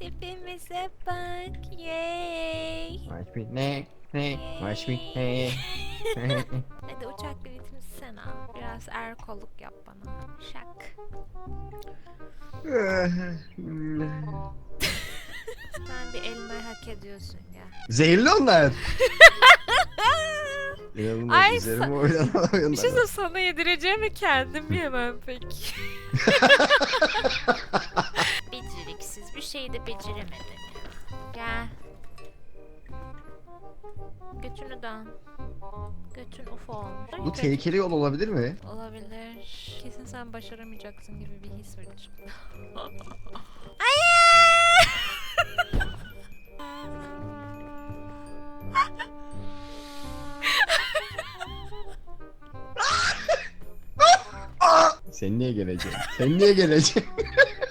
Tipimize bak. Yay. Watch me ne ne watch me ne. Hadi uçak biletimi sen al. Biraz er kolluk yap bana. Şak. Sen bir elmayı hak ediyorsun ya. Zehirli onlar. İnanılmaz Ay, üzerime sa- oynanan Bir şey söyleyeyim, sana yedireceğim mi kendim yemem peki. Beceriksiz bir şey de beceremedim ya. Gel. Götünü dön. Götün ufo olmuş. Bu tehlikeli yol olabilir mi? Olabilir. Kesin sen başaramayacaksın gibi bir his var içimde. Sen niye geleceksin? Sen niye geleceksin?